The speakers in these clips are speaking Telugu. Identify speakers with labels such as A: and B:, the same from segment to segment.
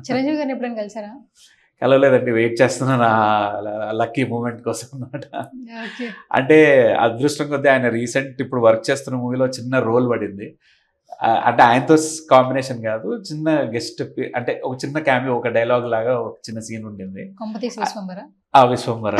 A: చిరంజీవి గారిని ఎప్పుడైనా కలిసారా?
B: కలవలేదండి వెయిట్ చేస్తున్నాను. లక్కీ మూమెంట్ కోసం అన్నమాట.
A: ఓకే.
B: అంటే అదృష్టం కొద్దీ ఆయన రీసెంట్ ఇప్పుడు వర్క్ చేస్తున్న మూవీలో చిన్న రోల్ పడింది. అంటే ఆయనతో కాంబినేషన్ కాదు చిన్న గెస్ట్ అంటే ఒక చిన్న క్యామియో ఒక డైలాగ్ లాగా ఒక చిన్న సీన్ ఉండింది.
A: విశ్వంబర.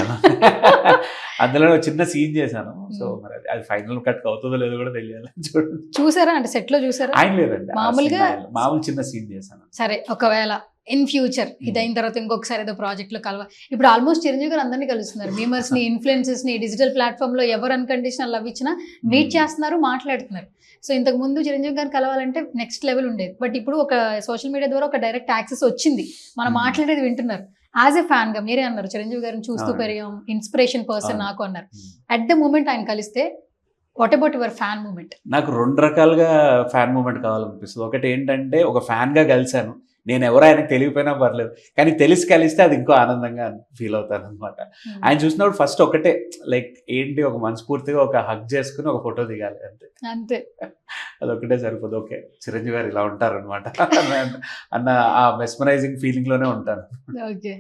B: అందులో చిన్న సీన్ చేశాను. సో మరి అది- అది ఫైనల్ కట్ అవుతుందో లేదో కూడా తెలియాలి. చూడండి.
A: చూసారా? అంటే సెట్లో చూసారా?
B: ఆయన లేదండి
A: మామూలుగా-
B: మామూలు చిన్న సీన్ చేశాను.
A: సరే ఒకవేళ ఇన్ ఫ్యూచర్ ఇది అయిన తర్వాత ఇంకొకసారి ఏదో ప్రాజెక్ట్లో కలవ ఇప్పుడు ఆల్మోస్ట్ చిరంజీవి గారు అందరినీ కలుస్తున్నారు. మీమర్స్ని ఇన్ఫ్లుయెన్సెస్ని డిజిటల్ ప్లాట్ఫామ్లో ఎవరు అన్కండిషనల్ లవ్ ఇచ్చినా మీట్ చేస్తున్నారు మాట్లాడుతున్నారు. సో ఇంతకు ముందు చిరంజీవి గారిని కలవాలంటే నెక్స్ట్ లెవెల్ ఉండేది. బట్ ఇప్పుడు ఒక సోషల్ మీడియా ద్వారా ఒక డైరెక్ట్ యాక్సెస్ వచ్చింది. మనం. మాట్లాడేది వింటున్నారు. యాజ్ ఎ ఫ్యాన్గా మీరే అన్నారు చిరంజీవి గారిని చూస్తూ. పెరిగాం ఇన్స్పిరేషన్ పర్సన్. నాకు అన్నారు. అట్ ద మూమెంట్ ఆయన కలిస్తే what about your fan moment
B: నాకు రెండు రకాలుగా ఫ్యాన్ మూమెంట్ కావాలనిపిస్తుంది. ఒకటి ఏంటంటే ఒక ఫ్యాన్గా కలిశాను. నేను ఎవరో ఆయనకు తెలియపోయినా పర్లేదు. కానీ తెలిసి కలిస్తే అది ఇంకో ఆనందంగా ఫీల్ అవుతాను అనమాట ఆయన చూసినప్పుడు ఫస్ట్ ఒకటే లైక్ ఏంటి ఒక మనస్ఫూర్తిగా ఒక హగ్ చేసుకుని ఒక ఫోటో దిగాలి అంతే.
A: అంతే.
B: అది ఒకటే సరిపోదు. ఓకే చిరంజీవి గారు ఇలా ఉంటారనమాట అన్న ఆ మెస్మరైజింగ్ ఫీలింగ్లోనే ఉంటాను.
A: ఓకే.